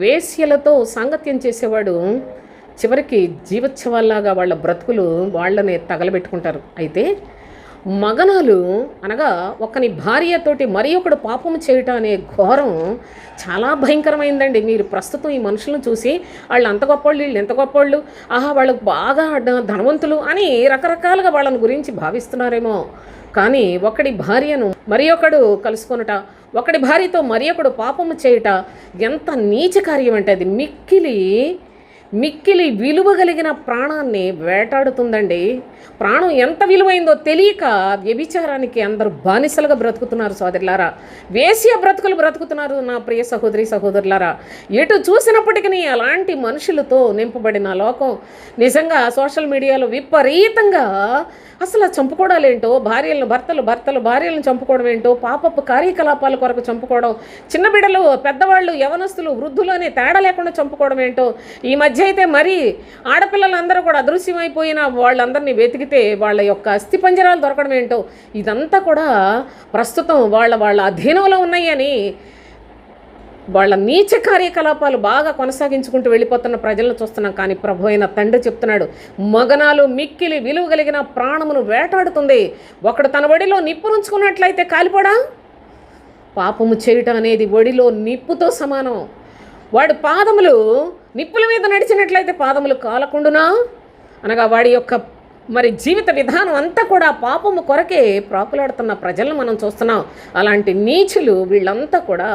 వేశ్యలతో సాంగత్యం చేసేవాడు చివరికి జీవోత్సవాల్లాగా వాళ్ళ బ్రతుకులు వాళ్ళని తగలబెట్టుకుంటారు. అయితే మగనాలు అనగా ఒకని భార్యతోటి మరి ఒకడు పాపం చేయటం అనే ఘోరం చాలా భయంకరమైందండి. మీరు ప్రస్తుతం ఈ మనుషులను చూసి వాళ్ళు అంత గొప్పవాళ్ళు వీళ్ళు ఎంత గొప్పవాళ్ళు ఆహా వాళ్ళు బాగా ధనవంతులు అని రకరకాలుగా వాళ్ళని గురించి భావిస్తున్నారేమో. కానీ ఒకడి భార్యను మరి ఒకడు కలుసుకొనుట ఒకడి భార్యతో మరి ఒకడు పాపము చేయుట ఎంత నీచ కార్యం అంటే అది. మిక్కిలి మిక్కిలి విలువ కలిగిన ప్రాణాన్ని వేటాడుతుందండి. ప్రాణం ఎంత విలువైందో తెలియక వ్యభిచారానికి అందరూ బానిసలుగా బ్రతుకుతున్నారు సోదరులారా. వేసియ బ్రతుకులు బ్రతుకుతున్నారు నా ప్రియ సహోదరి సహోదరులారా. ఎటు చూసినప్పటికీ అలాంటి మనుషులతో నింపబడిన లోకం. నిజంగా సోషల్ మీడియాలో విపరీతంగా అసలు చంపుకోవడాలు ఏంటో భార్యలను భర్తలు భర్తలు భార్యలను చంపుకోవడం ఏంటో? పాపపు కార్యకలాపాల కొరకు చంపుకోవడం? చిన్న బిడ్డలు పెద్దవాళ్ళు యవనస్తులు వృద్ధులు అనే తేడా లేకుండా చంపుకోవడం ఏంటో? ఈ మధ్య అయితే మరి ఆడపిల్లలందరూ కూడా అదృశ్యమైపోయిన వాళ్ళందరినీ వెతికితే వాళ్ళ యొక్క అస్థి పంజరాలు దొరకడం ఏంటో? ఇదంతా కూడా ప్రస్తుతం వాళ్ళ వాళ్ళ అధీనంలో ఉన్నాయని వాళ్ళ నీచ కార్యకలాపాలు బాగా కొనసాగించుకుంటూ వెళ్ళిపోతున్న ప్రజలను చూస్తున్నాం. కానీ ప్రభు అయిన తండ్రి చెప్తున్నాడు మగనాలు మిక్కిలి విలువ కలిగిన ప్రాణమును వేటాడుతుంది. ఒకడు తన ఒడిలో నిప్పు ఉంచుకున్నట్లయితే కాలిపోడా? పాపము చేయటం అనేది ఒడిలో నిప్పుతో సమానం. వాడు పాదములు నిప్పుల మీద నడిచినట్లయితే పాదములు కాలకుండునా? అనగా వాడి యొక్క మరి జీవిత విధానం అంతా కూడా పాపము కొరకే ప్రాకులాడుతున్న ప్రజలను మనం చూస్తున్నాం. అలాంటి నీచులు వీళ్ళంతా కూడా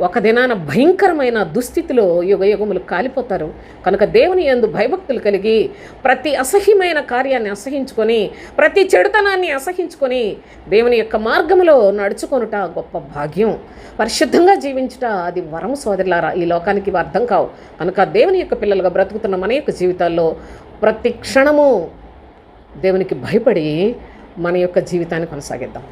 ఒక దినాన భయంకరమైన దుస్థితిలో యుగయుగములు కాలిపోతారు. కనుక దేవుని యందు భయభక్తులు కలిగి ప్రతి అసహ్యమైన కార్యాన్ని అసహించుకొని ప్రతి చెడుతనాన్ని అసహించుకొని దేవుని యొక్క మార్గంలో నడుచుకొనుట గొప్ప భాగ్యం. పరిశుద్ధంగా జీవించుట అది వరం సోదరులారా ఈ లోకానికి అర్థం కావు. కనుక దేవుని యొక్క పిల్లలుగా బ్రతుకుతున్న మన యొక్క జీవితాల్లో ప్రతి క్షణము దేవునికి భయపడి మన యొక్క జీవితాన్ని కొనసాగిద్దాం.